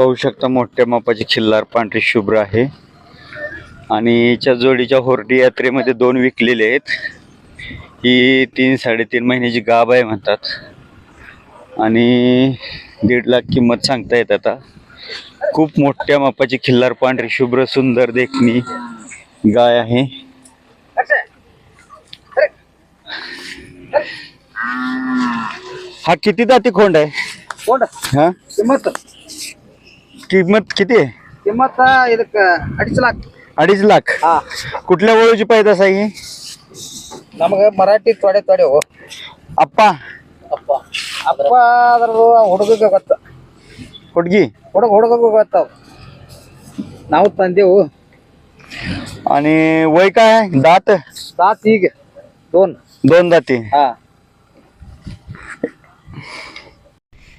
पाहू शकता मोठ्या मापाची खिल्लार पांढरी शुभ्र आहे. आणि हिच्या जोडीच्या होर्डी यात्रेमध्ये दोन विकलेले आहेत. ही तीन साडेतीन महिन्याची गाभ आहे म्हणतात. आणि दीड लाख किंमत सांगता येत आता. खूप मोठ्या मापाची खिल्लार पांढरी शुभ्र सुंदर देखणी गाय आहे. हा किती दाती खोंड आहे? हा? किंमत किंमत किती आहे किंमत ಇದಕ್ಕ ಅಡಿಚ ಲಾಕ್ अडीच लाख ಹಾ कुठल्या वळूची पैदास आहे ही ನಮಗ ಮರಾಠಿ ತೊಡೆ ತೊಡೆವು आप्पा ಅಪ್ಪ ಅಪ್ಪ ಅದ್ರದ್ದು ಹುಡುಗಗೆ ಗೊತ್ತ ಹುಡ್ಗಿ ಹುಡುಗ ಹುಡುಗಗೂ ಗೊತ್ತಾವ ನಾವು ತಂದೆವು आणि वय काय आहे? दात ಸಾತ್ ಈಗ दोन दोन दाती ಹಾ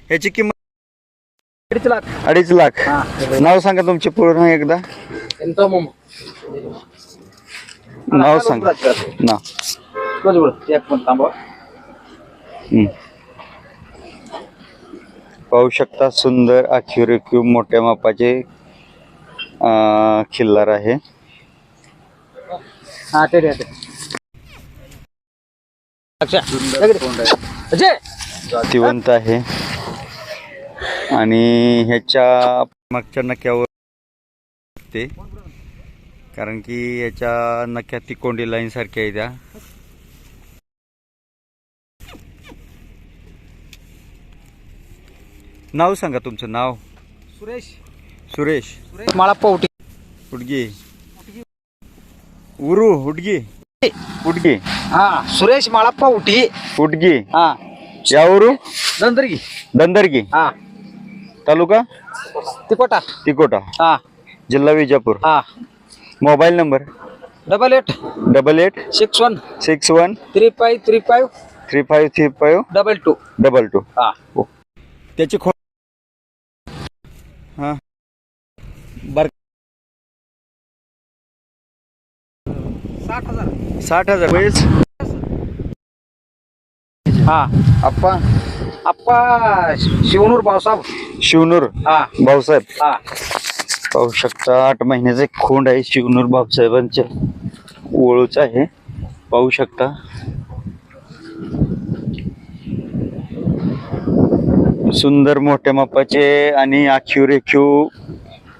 ह्याची किंमत अडीच लाख. अडीच लाख. नाव सांगा तुमचे पूर्ण एकदा. नाव सांगा. ना पाहू शकता सुंदर आखी रेखीव मोठ्या मापाचे खिल्लार आहे. हा अच्छा, आहे. आणि ह्याच्या मागच्या नक्यावर ते. कारण की याच्या नक्या तिकोंडी लाईन सारख्या आहे त्या. नाव सांगा तुमचं नाव. सुरेश. सुरेश. मला पोटी उडगी उरू उडगी उडगी हा सुरेश माळाप्पा उठी उडगी हा. या उरू? दंदरगी. दंदरगी. हा. तालुका? तिकोटा. तिकोटा. हा. जिल्हा विजापूर. हा. Mobile number? Double eight. Double eight. Six one. Six one. Three five three five. Three five three five. Double two. Double two. हा. हो. त्याची खो हा. बर साठ हजार. साठ हजार. वेळेस हा. आपण आप्पा शिवनूर भाऊसाहेब. शिवनूर हा. भाऊसाहेब. हा. पाहू शकता आठ महिन्याचे खोंड आहे शिवनूर भाऊसाहेबांच्या ओळूच आहे. पाहू शकता. सुंदर मोठ्या मापाचे आणि आखीव रेखीव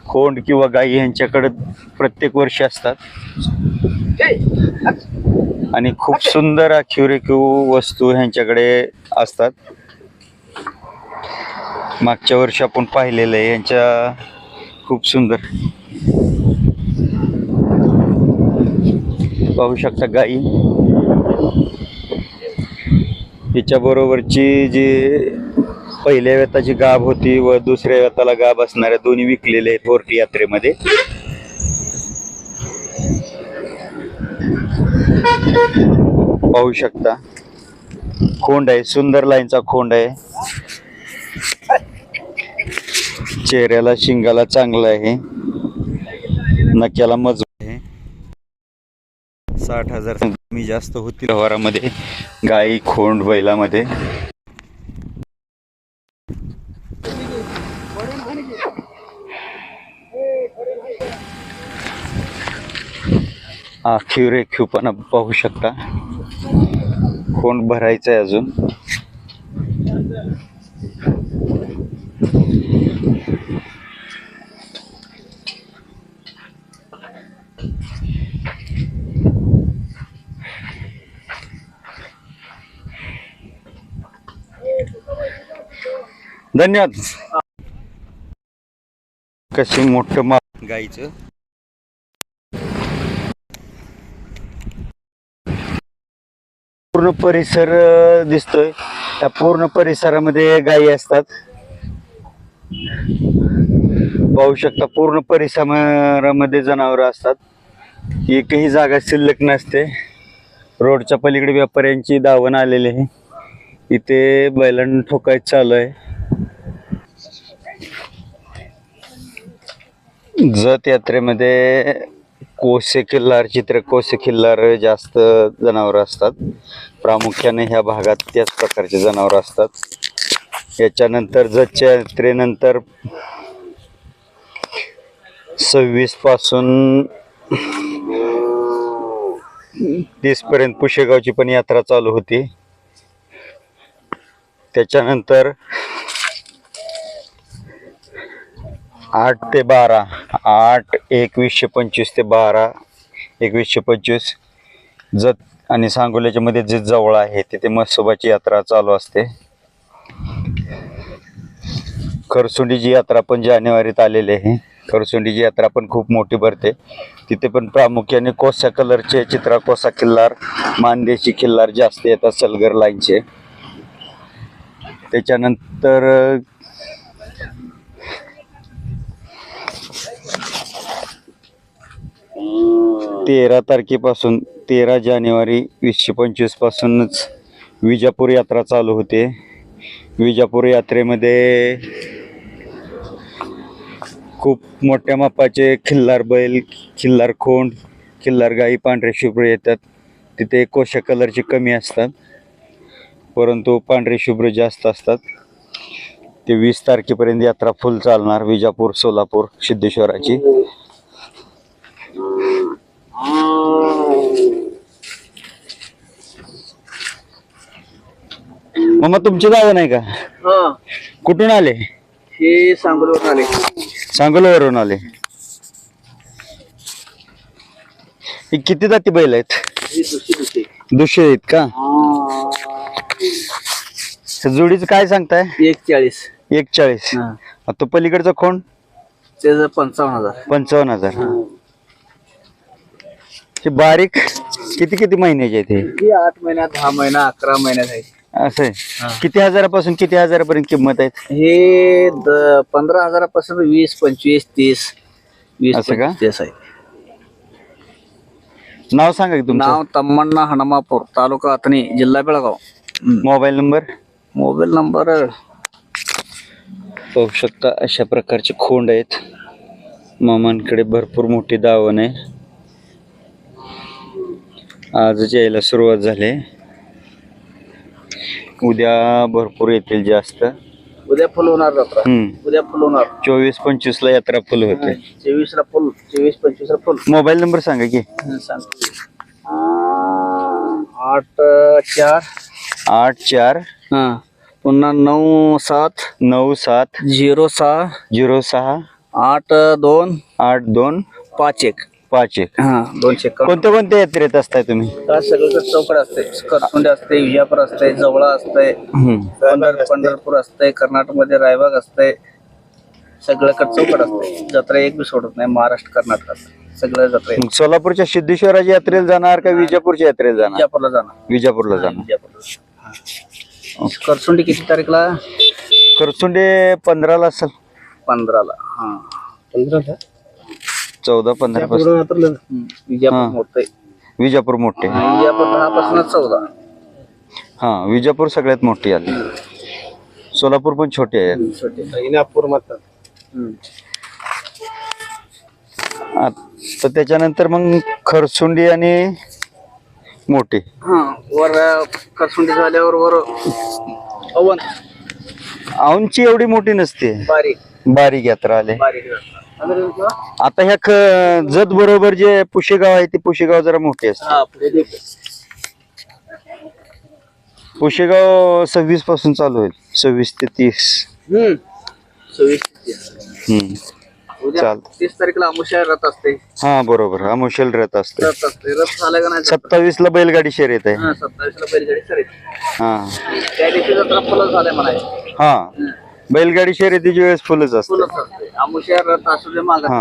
खोंड किंवा गाई यांच्याकडे प्रत्येक वर्षी असतात. आणि खूप सुंदर आखीव रेखीव वस्तू ह्यांच्याकडे असतात. मागच्या वर्षी आपण पाहिलेलं आहे. यांच्या खूप सुंदर. पाहू शकता गाई. हिच्या बरोबरची जी पहिल्या वेताची गाभ होती व दुसऱ्या वेताला गाभ असणाऱ्या दोन्ही विकलेले आहेत होर्टी यात्रेमध्ये. पाहू शकता. खोंड आहे सुंदर लाईनचा खोंड आहे. चेहऱ्याला शिंगाला चांगलं आहे. नक्याला मजबूत आहे. साठ हजार कमी जास्त होतील व्यवहारामध्ये. गाई खोंड बैलामध्ये. आखीव रेखीवपणा पाहू शकता. खोंड भरायचं आहे अजून. धन्यवाद. कशी मोठं मा गाईचं. पूर्ण परिसर दिसतोय. त्या पूर्ण परिसरामध्ये गायी असतात. पाहू शकता पूर्ण परिसरामध्ये जनावरं असतात. एकही जागा शिल्लक नसते. रोडच्या पलीकडे व्यापाऱ्यांची दावण आलेली आहे. इथे बैलांना ठोकायचं चालू आहे. जत यात्रेमध्ये कोसे किल्लार चित्र कोसे किल्लार जास्त जनावर असतात. प्रामुख्याने ह्या भागात त्याच प्रकारचे जनावर असतात. याच्यानंतर जतच्या यात्रेनंतर सव्वीसपासून तीस पर्यंत पुशेगावची पण यात्रा चालू होती. त्याच्यानंतर आठ ते बारा. आठ एकवीसशे पंचवीस ते बारा एकवीसशे पंचवीस. जत आणि सांगोल्याच्या मध्ये जे जवळ आहे तिथे मत्सोबाची यात्रा चालू असते. खरसुंडीची यात्रा पण जानेवारीत आलेली आहे. खरसुंडीची यात्रा पण खूप मोठी भरते. तिथे पण प्रामुख्याने कोसा कलरचे चित्रा कोसा किल्लार मानदेशी किल्लार जास्त येतात सलगर लाईनचे. त्याच्यानंतर तेरा तारखेपासून तेरा जानेवारी वीसशे पंचवीसपासूनच विजापूर यात्रा चालू होते. विजापूर यात्रेमध्ये खूप मोठ्या मापाचे खिल्लार बैल खिल्लार खोंड खिल्लार गाई पांढरे शुभ्र येतात. तिथे कोशा कलरचे कमी असतात परंतु पांढरे शुभ्र जास्त असतात. ते वीस तारखेपर्यंत यात्रा फुल चालणार विजापूर सोलापूर सिद्धेश्वराची. मग तुमची जावं नाही का? हा. कुठून आले? हे सांगोलीवरून आले. सांगोलवरून आले. हे किती जाती बैल आहेत? ही दुसरी दुसरी. दुसरे आहेत का? जोडीचं काय सांगताय? एक चाळीस एक चाळीस आता पलीकडचा खोंड त्याचं पंचावन्न हजार. पंचावन्न हजार. हे बारीक किती किती महिन्याचे आहेत हे? ही आठ महिन्यात दहा महिना अकरा महिन्यात आहे असं आहे? किती हजारापासून किती हजारापर्यंत किंमत आहेत? हे द- पंधरा हजारापासून वीस पंचवीस तीस वीस असं का? पंचवीस आहे. नाव सांगा की तुमचं. नाव तम्मण्णा हणमापूर तालुका अतनी जिल्हा Belgaum. Mobile number? Mobile number? पाहू शकता अशा प्रकारचे खोंड आहेत. मामांकडे भरपूर मोठी दावण आहे. आजच यायला सुरुवात झाली उद्या भरपूर येतील जास्त. उद्या फुल होणार जत्रा. हम्म. उद्या फुल होणार. चोवीस पंचवीस ला यात्रा फुल होते. चोवीस ला फुल चोवीस पंचवीस ला फुल. मोबाईल नंबर सांगा की. आठ चार. आठ चार. हा. पुन्हा नऊ सात. नऊ सात. झिरो सहा. झिरो सहा. आठ दोन. आठ दोन. पाच एक. पाच एक हा दोनशे एकावन्न. कोणत्या कोणत्या यात्रेत असताय तुम्ही? का सगळीकडे चौकड असते. करसुंडे असते विजापूर असते जवळा असते हम्म. पंढर पंढरपूर असते कर्नाटकमध्ये रायबाग असते. सगळीकडे चौकड असते. जत्रा एक बी सोडत नाही महाराष्ट्र कर्नाटकात सगळं जत्रा मग सोलापूरच्या सिद्धेश्वराच्या यात्रेला जाणार का विजापूरच्या यात्रेला जाणार? विजापूरला जाणार. विजापूरला जाणार. विजापूरला. करसुंडी किती तारीखला? करचुंडे पंधराला असेल. पंधराला हा. पंधराला? चौदा पंधरा पासून. विजापूर. मोठं आहे. विजापूर मोठे. विजापूर दहा पासून चौदा. हा विजापूर सगळ्यात मोठी आली. सोलापूर पण छोटी आहे. छोटे नागपूर आता त्याच्यानंतर मग खरसुंडी आणि मोठी. हा वर करसुंडी झाल्यावर वर अवन. औंची एवढी मोठी नसते. बारीक. बारीक यात्रा आले. बारीक आता ह्या ख जत बरोबर जे पुशेगाव आहे ते पुशेगाव जरा मोठे असते हा पुढे. पुशेगाव सव्वीसपासून चालू होईल. सव्वीस ते तीस. हम्म. सव्वीस तीस. हम्म. उद्या चालतं. तीस तारीखला अमुषा रथ असते. हा बरोबर. अमुशल रथ असते. रथ असते. रथ झाला का नाही सत्तावीस ला बैलगाडी शर्यत आहे. हा सत्तावीसला बैलगाडी सर हा. त्या दिवशी जत्रा फुलं झाल्या म्हणायचं. हा. बैलगाडी शर्यतीची वेळेस फुलच असते. हा.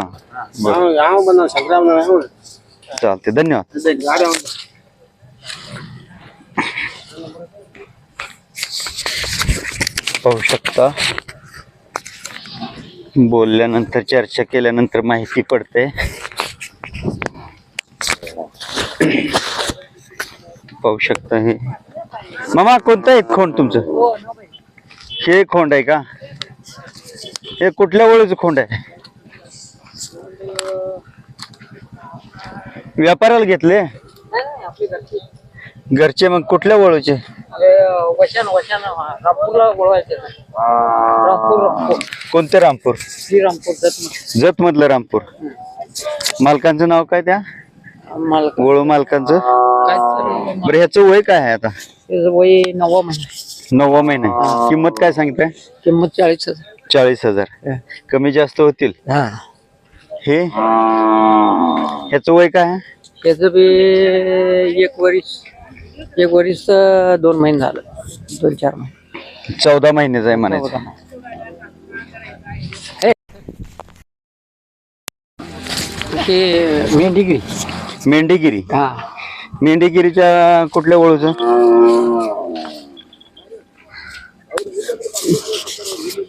बरं. चालते धन्यवाद. पाहू शकता. बोलल्यानंतर चर्चा केल्यानंतर माहिती पडते. पाहू शकता हे. मामा कोणतं आहे खोंड तुमचं? हे खोंड आहे का? हे कुठल्या वळूचं खोंड आहे? व्यापाराला घेतले? घरचे मग कुठल्या वळूचे रामपूरला रामपूर रामपूर. कोणते रामपूर? श्रीरामपूर जत जत मधलं रामपूर. मालकांचं नाव काय त्या? मला गोळू मालकांचं? काय बरं ह्याचं वय काय आहे आता? त्याचं वय नववा महिना. नववा महिना किंमत काय सांगताय? किंमत चाळीस हजार. चाळीस हजार. कमी जास्त होतील? हा. हे? ह्याचं वय काय? आहे त्याचं बी एक वरीस एक वरीस अं, दोन महिने झालं. दोन चार महिने. चौदा महिन्याचं आहे म्हणायचं. ते मेंढीगिरी. मेंढीगिरी. हा. मेंढीगिरीच्या कुठल्या ओळूचं?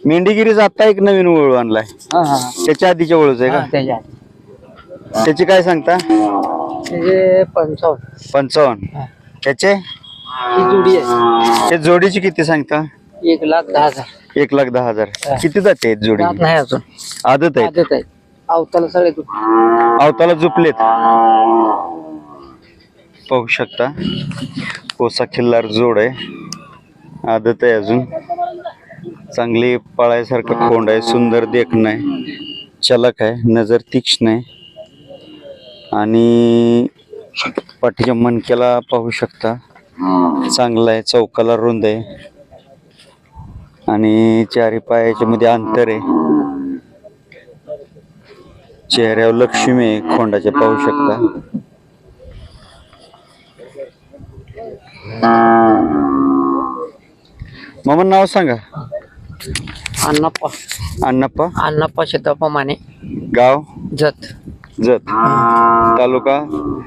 मेंढीगिरीचा आता एक नवीन ओळू आणलाय. हा हा त्याच्या आधीच्या ओळूच आहे हा, का त्याची काय सांगता? त्याचे पंचावन्न. पंचावन्न. हा. त्याचे? ही जोडी आहे. जोडीची किती सांगता? एक लाख दहा हजार. एक लाख दहा हजार. हा. किती जाते आहेत जोडी? नाही अजून. आदत आहे अवताला सगळे अवताला झुपलेत. पाहू शकता. कोसा खिल्लार जोड आहे. आदत आहे अजून. चांगली पळायसारखं खोंड आहे सुंदर देखणं आहे चलक आहे नजर तीक्ष्ण आहे. आणि पाठीच्या मणक्याला पाहू शकता चांगला आहे चौकाला रुंद आहे. आणि चारी पायाच्या मध्ये अंतर आहे. चेहऱ्यावर लक्ष्मी आहे खोंडाच्या पाहू शकता. मामा नाव सांगा. अण्णाप्पा. अण्णाप्पा? अण्णाप्पा शेताप्पा माने. गाव? जत. जत. तालुका?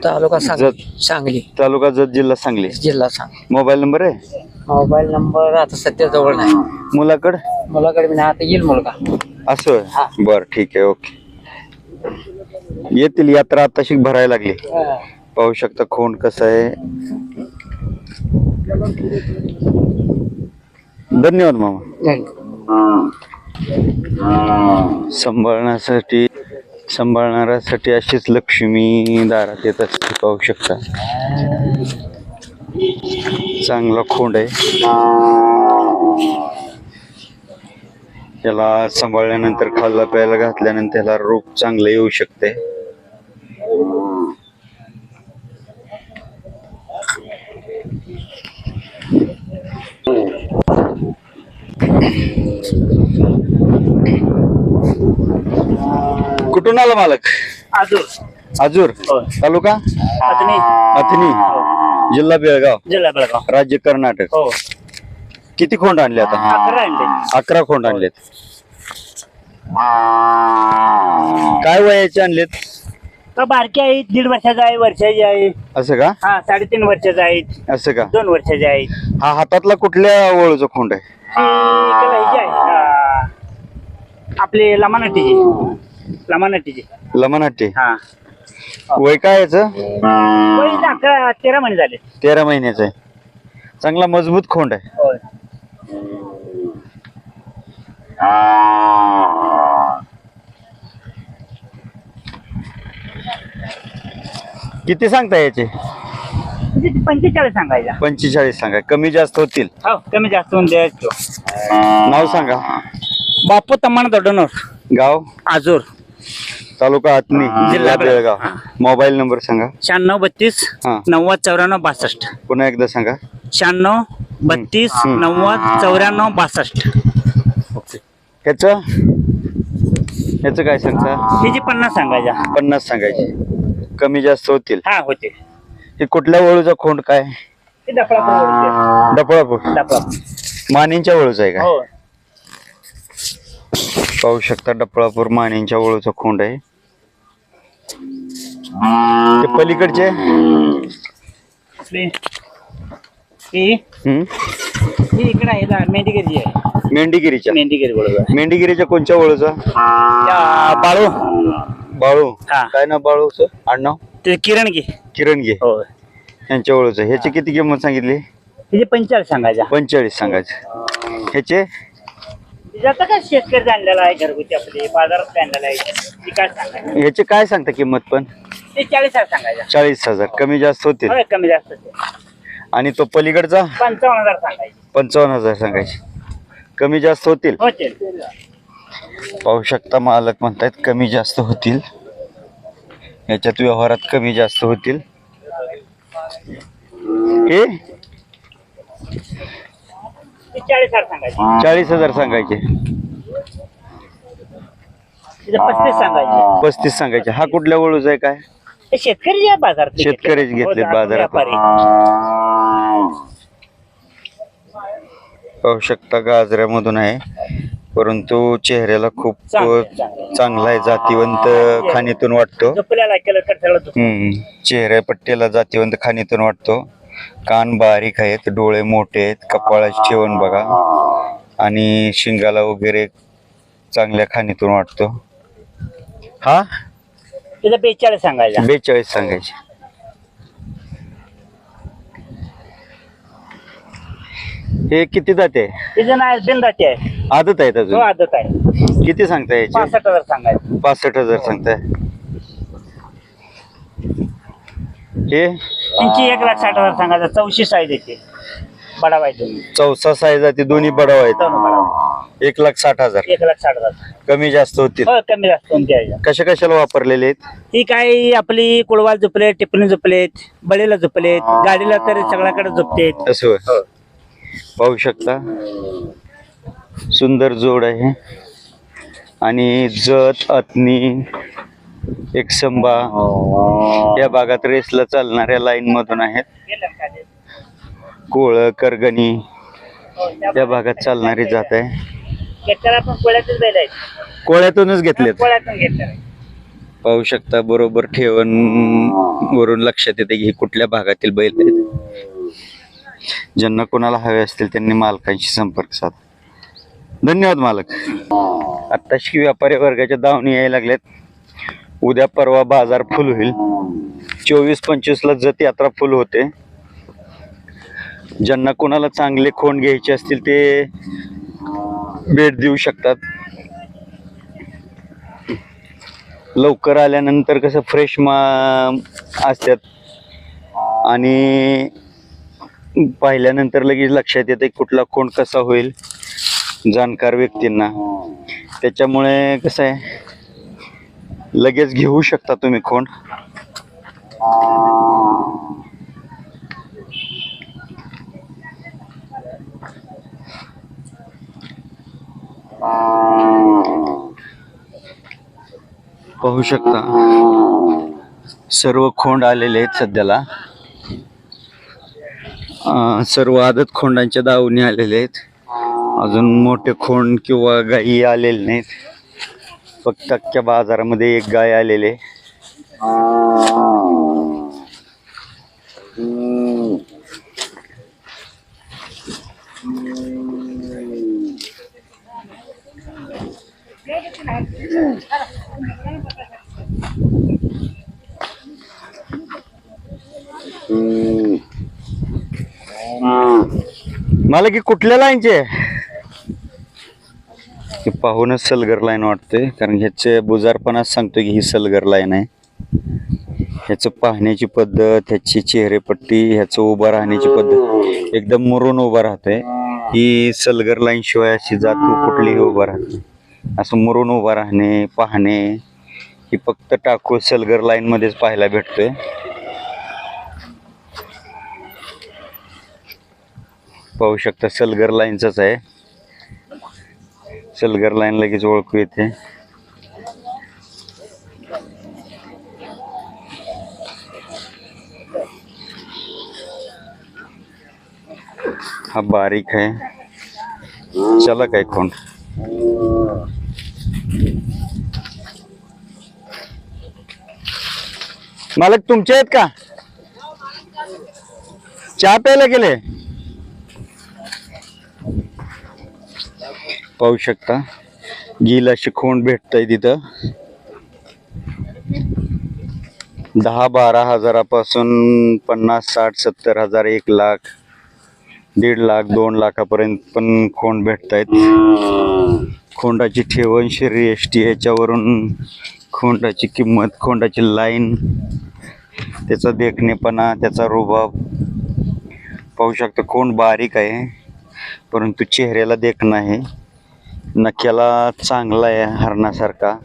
तालुका जत. सांगली. तालुका जत जिल्हा सांगली. जिल्हा सांगली. मोबाईल नंबर आहे? मोबाईल नंबर आता सध्या जवळ नाही. मुलाकड? मुलाकडे मी नाही, आता येईल मुलगा. असं हा. बर ठीक आहे ओके. येतील यात्रा आताशी भरायला लागली. पाहू शकता खोंड कसं आहे. धन्यवाद मामा. सांभाळण्यासाठी सांभाळणाऱ्यासाठी अशीच लक्ष्मी दारात येत असते पाहू शकता. चांगला खोंड आहे. त्याला सांभाळल्यानंतर खाल्ला प्यायला घातल्यानंतर त्याला रोग चांगलं येऊ शकते. कुठून आला मालक? आजूर. होय. तालुका? अजून अथनी. जिल्हा बेळगाव. जिल्हा बेळगाव. राज्य कर्नाटक. हो. किती खोंड आणले आता? अकरा आणले. अकरा खोंड आणलेत. काय वयाचे आणलेत? का बारके आहेत दीड वर्षाचा आहे वर्षाची आहे. असं का? हा साडेतीन वर्षाचा आहेत असं का? दोन वर्षाचे आहेत हा हातातला कुठल्या ओळूचा खोंड आहे? त्याला आहे. आपले लमानटीची लमानटीची लमनाटे हा. वय काय याचं? वय अकरा तेरा महिने झाले. तेरा महिन्याचं आहे. चांगला मजबूत खोंड आहे. होय. किती सांगता याचे? ती पंचेचाळीस सांगायचा. पंचेचाळीस सांगा. कमी जास्त होतील. हो कमी जास्त होऊन द्यायचो. नाव सांगा. बापू तम्मान दडोनोर गाव? आजूर. तालुका आतनी जिल्हा बेळगाव. मोबाईल नंबर सांगा. शहाण्णव बत्तीस हा. नव्वद चौऱ्याण्णव बासष्ट. पुन्हा एकदा सांगा. शहाण्णव बत्तीस. नव्वद चौऱ्याण्णव बासष्ट. ह्याचं? ह्याचं काय सांगता? ही जी पन्नास सांगायच्या पन्नास सांगायचे. कमी जास्त होतील. हा होते. हे कुठल्या वळूचा खोंड काय? ते डफळा डपळापूर डफळा मानेंच्या वळूचा आहे का? हो. पाहू शकता डपळापूर मानेंच्या वळूचा खोंड आहे. ते पलीकडचे? आपली. ही? हम्म? ही इकडे आहे मेंढीगिरी आहे. मेंढीगिरीच्या. मेंढीगिरी बरोबर मेंढीगिरीच्या कोणत्या वळूचा? बाळू. बाळू. हा. काय ना बाळूच? आडनाव? ते किरण घे. किरण घे. हो. यांच्या वळूचं ह्याची किती किंमत सांगितली? तिचे पंचेचाळीस सांगायच्या पंचेचाळीस सांगायचे. ह्याचे? तिचं आता काय शेतकरी आणलेला आहे घरगुती आपली बाजारात आणलेला आहे? ती काय सांगायचं? ह्याचे काय सांगता किंमत पण? ते चाळीस हजार सांगायच्या चाळीस हजार. कमी जास्त होतील. कमी जास्त ते. आणि तो पलीकडचा? पंचावन्न हजार सांगायचे. पंचावन्न हजार सांगायचे. कमी जास्त होतील? होते पाहू शकता मालक म्हणतायत कमी जास्त होतील. याच्यात व्यवहारात कमी जास्त होतील. हे? चाळीस हजार सांगायचे. पस्तीस सांगायचे. हा. कुठल्या वळूचा आहे काय? शेतकरी जे बाजारात शेतकरीच घेतलेत बाजारात. पाहू शकता गाजऱ्यामधून आहे. परंतु चेहऱ्याला खूप चांगलं आहे, जातीवंत खाणीतून वाटतो. हम्म चेहऱ्या पट्टीला जातीवंत खाणीतून वाटतो. कान बारीक आहेत डोळे मोठे आहेत कपाळाची ठेवण बघा. आणि शिंगाला वगैरे चांगल्या खाणीतून वाटतो. हा? तिथे बेचाळीस सांगायचा बेचाळीस सांगायचे. हे किती जाते तिचं नाव बिंदाचे आहे आदत आहेत तो अजून आदत आहे. किती सांगताय याचे? पासष्ट हजार सांगायचं. पासष्ट हजार सांगताय. हे? त्यांची एक लाख साठ हजार सांगायचं. चौशी साईज येते बडावाय तुम्ही चौसा साईज आहे ते दोन्ही बडाव आहेत. एक लाख साठ हजार. एक लाख साठ हजार. कमी जास्त होतील. हो कमी जास्त ह्याच्यात. कशा कशाला वापरलेले आहेत? ती काय आपली कुळवाल झोपले टिपणी झोपलेत बळीला झोपलेत गाडीला तर सगळ्याकडे झोपतेत. असं होय. पाहू शकता. सुंदर जोड आहे. आणि जत अतनी एकसंबा या भागात रेसला चालणाऱ्या लाईन मधून आहेत. कोळ करगणी या भागात चालणारी जात आहे. आहेत कोळ्यातूनच घेतलेत. पाहू शकता बरोबर ठेवण वरून लक्षात येते की हे कुठल्या भागातील बैल आहेत. ज्यांना कोणाला हवे असतील त्यांनी मालकांशी संपर्क साधा. धन्यवाद मालक. आत्ताशी व्यापारी वर्गाच्या दावणी यायला लागल्यात उद्या परवा बाजार फुल होईल. चोवीस पंचवीसला जत यात्रा फुल होते. ज्यांना कोणाला चांगले खोंड घ्यायचे असतील ते भेट देऊ शकतात. लवकर आल्यानंतर कसं फ्रेश मा असतात. आणि पाहिल्यानंतर लगेच लक्षात येते कुठला कोण कसा होईल जाणकार व्यक्तींना. त्याच्यामुळे कसं आहे लगेच घेऊ शकता तुम्ही कोण. पाहू शकता सर्व खोंड आलेले आहेत सध्याला. सर्व आदत खोंडांच्या दावणी आलेले आहेत. अजून मोठे खोंड किंवा गायी आलेले नाहीत. फक्त अख्ख्या बाजारामध्ये एक गाय आलेले मला की कुठल्या लाईनचे ते पाहूनच सलगर लाईन वाटते कारण ह्याचे बुजारपणाच सांगतो की ही सलगर लाईन आहे. ह्याचं पाहण्याची पद्धत ह्याची चेहरेपट्टी ह्याचं उभं राहण्याची पद्धत. एकदम मुरून उभं राहतंय. ही सलगर लाईन शिवाय अशी जातू कुठलीही उभं राहते असं मुरून उभं राहणे पाहणे ही फक्त टाकू सलगर लाईन मध्येच पाहायला भेटतोय. पाहू शकता सलगर लाईनचाच आहे. सलगर लाईन लगेच ओळखू येते. हा बारीक आहे. चला काय कोण? मालक तुमचे आहेत का? चहा प्यायला गेले? पाहू शकता. गील अशी खोंड भेटत आहे तिथं. दहा बारा हजारापासून पन्नास साठ सत्तर हजार एक लाख दीड लाख दोन लाखापर्यंत पण खोंड भेटत आहेत खोंडाची ठेवण शरीर एस टी याच्यावरून खोंडाची किंमत खोंडाची लाईन त्याचा देखणेपणा त्याचा रुबाब. पाहू शकता कोण बारीक आहे परंतु चेहऱ्याला देखणं आहे. नक्याला चांगला आहे हरणासारखा.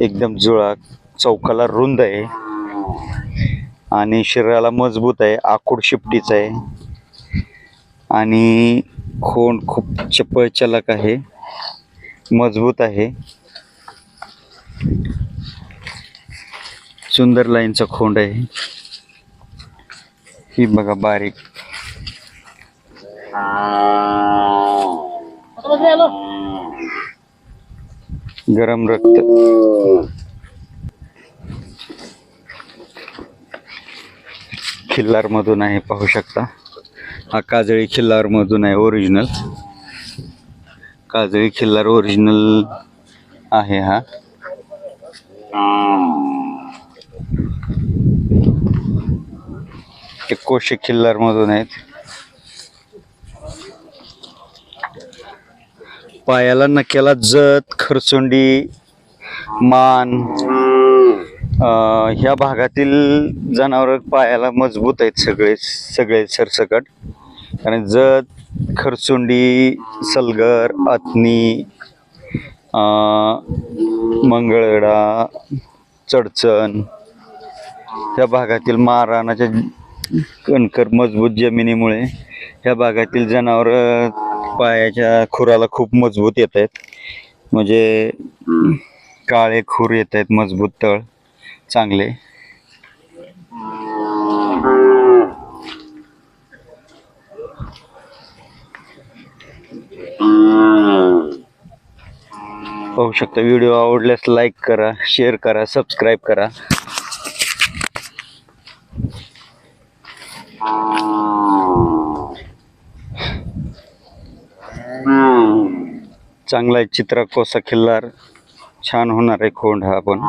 एकदम जुळा चौकाला रुंद आहे. आणि शरीराला मजबूत आहे आखूड शिपटीच आहे. आणि खोंड खूप चपळ चलक आहे. मजबूत आहे. सुंदर लाईनचा खोंड आहे. ही बघा बारीक. गरम रक्त. खिल्लार मधून आहे पाहू शकता. हा काजळी खिल्लार मधून आहे ओरिजिनल काजळी खिल्लार ओरिजिनल आहे हा. ते कोशे खिल्लार मधून आहेत. पायाला नक्याला जत खरचुंडी मान ह्या भागातील जनावर पायाला मजबूत आहेत सगळे सगळे सरसकट. आणि जत खरचुंडी सलगर अथनी मंगळगडा मंगळवेढा चडचण ह्या भागातील महाराणाच्या कणकर मजबूत जमिनीमुळे ह्या भागातील जनावर पायाच्या खुराला खूप मजबूत येत आहेत. म्हणजे काळे खूर येत आहेत मजबूत तळ. चांगले. पाहू शकता व्हिडिओ आवडल्यास लाईक करा शेअर करा सबस्क्राईब करा. चांगला आहे चित्रा कोसा खिल्लार. छान होणार आहे खोंड हा पण.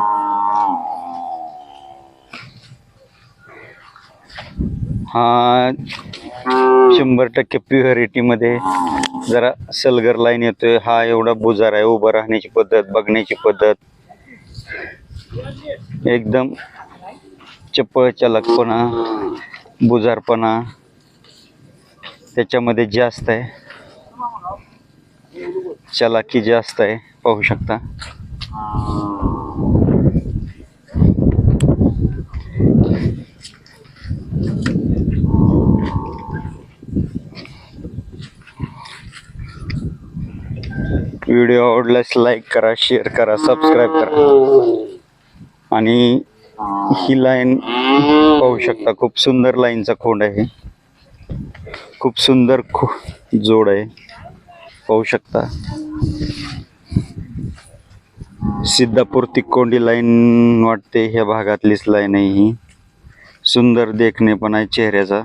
हा शंभर टक्के प्युअरिटीमध्ये जरा सलगर लाईन येतोय. हा एवढा बुजार आहे उभं राहण्याची पद्धत बघण्याची पद्धत. एकदम चप्पळ चलकपणा बुजारपणा त्याच्यामध्ये जास्त आहे. चलाकी जास्त आहे? पाहू शकता. व्हिडिओ आवडल्यास लाईक करा शेअर करा सबस्क्राईब करा. आणि ही लाईन पाहू शकता खूप सुंदर लाईनचा खोंड आहे. खूप सुंदर खो जोड आहे. पाहू शकता. सिद्धापूर तिकोंडी लाईन वाटते ह्या भागातलीच लाईन आहे ही. सुंदर देखणे पण आहे चेहऱ्याचा.